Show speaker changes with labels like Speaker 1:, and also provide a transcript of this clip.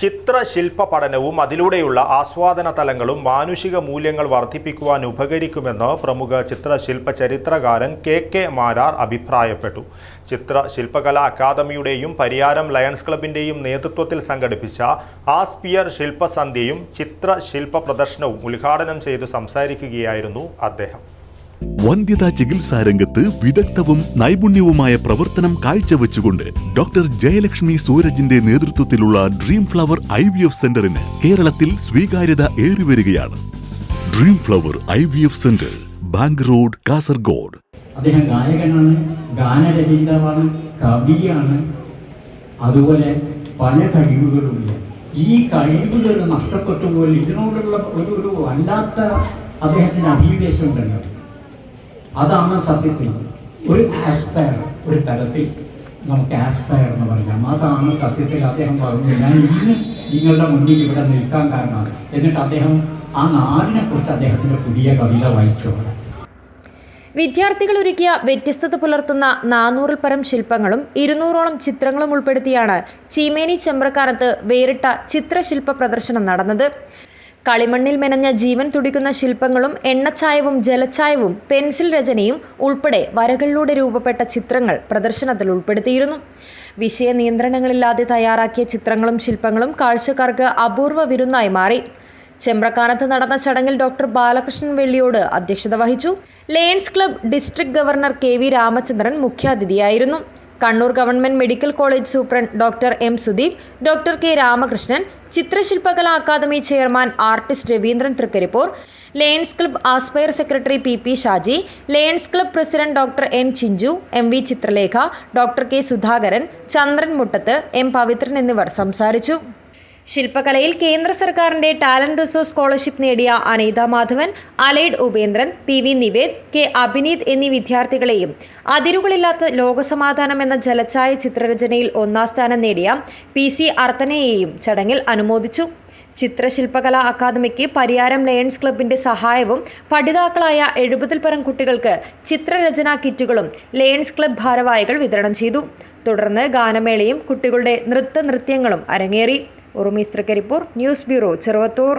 Speaker 1: ചിത്രശില്പ പഠനവും അതിലൂടെയുള്ള ആസ്വാദന തലങ്ങളും മാനുഷിക മൂല്യങ്ങൾ വർദ്ധിപ്പിക്കുവാൻ ഉപകരിക്കുമെന്ന് പ്രമുഖ ചിത്രശില്പ ചരിത്രകാരൻ കെ കെ മാരാർ അഭിപ്രായപ്പെട്ടു. ചിത്രശില്പകലാ അക്കാദമിയുടെയും പരിയാരം ലയൺസ് ക്ലബിന്റെയും നേതൃത്വത്തിൽ സംഘടിപ്പിച്ച ആസ്പിയർ ശില്പസന്ധ്യയും ചിത്രശില്പ പ്രദർശനവും ഉദ്ഘാടനം ചെയ്തു സംസാരിക്കുകയായിരുന്നു അദ്ദേഹം.
Speaker 2: വന്ധ്യതാ ചികിത്സാ രംഗത്ത് വിദഗ്ധവും നൈപുണ്യവുമായ പ്രവർത്തനം കാഴ്ചവെച്ചുകൊണ്ട് ഡോക്ടർ ജയലക്ഷ്മി സൂരജിന്റെ നേതൃത്വത്തിലുള്ള dream flower I V F സെന്ററിന് കേരളത്തിൽ സ്വീകാര്യത ഏറിവരികയാണ്. Dream flower I V F centre bank road Kasaragod.
Speaker 3: അദ്ദേഹം ഗായകനാണ് ഗാനരചയിതാവാണ് കവിയാണ്. അതുപോലെ പല കഴിവുകളുമില്ല ഈ കഴിവുകൾ നഷ്ടപ്പെട്ടു പോലും ഇതിനോടുള്ള ഒരു ഒരു വല്ലാത്ത അദ്ദേഹത്തിന് അഭിനിവേശം ഉണ്ടല്ലോ അതാണ് സത്യത്തിൽ ഒരു ആസ്പയർ ഒരു തരത്തിൽ നമുക്ക് ആസ്പയർ എന്ന് പറയാം. അതാണ് സത്യത്തിൽ അദ്ദേഹം പറഞ്ഞു ഞാൻ ഇന്ന് നിങ്ങളുടെ മുന്നിൽ ഇവിടെ നിൽക്കാൻ കാരണം എന്നിട്ട് അദ്ദേഹം ആ നാടിനെ കുറിച്ച് അദ്ദേഹത്തിന്റെ പുതിയ കവിത വായിച്ചു.
Speaker 4: വിദ്യാർത്ഥികൾ ഒരുക്കിയ വ്യത്യസ്തത പുലർത്തുന്ന നാനൂറിൽ പരം ശില്പങ്ങളും ഇരുന്നൂറോളം ചിത്രങ്ങളും ഉൾപ്പെടുത്തിയാണ് ചീമേനി ചെമ്പ്രക്കാനത്ത് വേറിട്ട ചിത്രശില്പ പ്രദർശനം നടന്നത്. കളിമണ്ണിൽ മെനഞ്ഞ ജീവൻ തുടിക്കുന്ന ശില്പങ്ങളും എണ്ണച്ചായവും ജലച്ചായവും പെൻസിൽ രചനയും ഉൾപ്പെടെ വരകളിലൂടെ രൂപപ്പെട്ട ചിത്രങ്ങൾ പ്രദർശനത്തിൽ ഉൾപ്പെടുത്തിയിരുന്നു. വിഷയ നിയന്ത്രണങ്ങളില്ലാതെ തയ്യാറാക്കിയ ചിത്രങ്ങളും ശില്പങ്ങളും കാഴ്ചക്കാർക്ക് അപൂർവ വിരുന്നായി മാറി. ചെമ്പ്രക്കാനത്ത് നടന്ന ചടങ്ങിൽ ഡോക്ടർ ബാലകൃഷ്ണൻ വെള്ളിയോട് അധ്യക്ഷത വഹിച്ചു. Lions club district governor K V Ramachandran മുഖ്യാതിഥിയായിരുന്നു. Kannur government medical college superintendent doctor M Sudeep doctor K Ramakrishnan ചിത്രശില്പകലാ academy chairman artist Raveendran Trikaripur lions club aspire secretary P P Shaji lions club president doctor N Chinchu M V Chithralekha doctor K Sudhakaran Chandran Muttath M Pavithran എന്നിവർ സംസാരിച്ചു. ശില്പകലയിൽ കേന്ദ്ര സർക്കാരിന്റെ talent resource scholarship നേടിയ Aneetha Madhavan Alaid Upendran P V Nivedh K Abhineeth എന്നീ വിദ്യാർത്ഥികളെയും അതിരുകളില്ലാത്ത ലോകസമാധാനം എന്ന ജലച്ചായ ചിത്രരചനയിൽ ഒന്നാം സ്ഥാനം നേടിയ പി സി അർത്തനയെയും ചടങ്ങിൽ അനുമോദിച്ചു. ചിത്രശില്പകലാ അക്കാദമിക്ക് പരിയാരം ലയൺസ് ക്ലബിന്റെ സഹായവും പഠിതാക്കളായ എഴുപതിൽ പരം കുട്ടികൾക്ക് ചിത്രരചനാ കിറ്റുകളും ലയൺസ് ക്ലബ് ഭാരവാഹികൾ വിതരണം ചെയ്തു. തുടർന്ന് ഗാനമേളയും കുട്ടികളുടെ നൃത്ത നൃത്യങ്ങളും അരങ്ങേറി. Urumees Thrikaripur news bureau Cheruvathur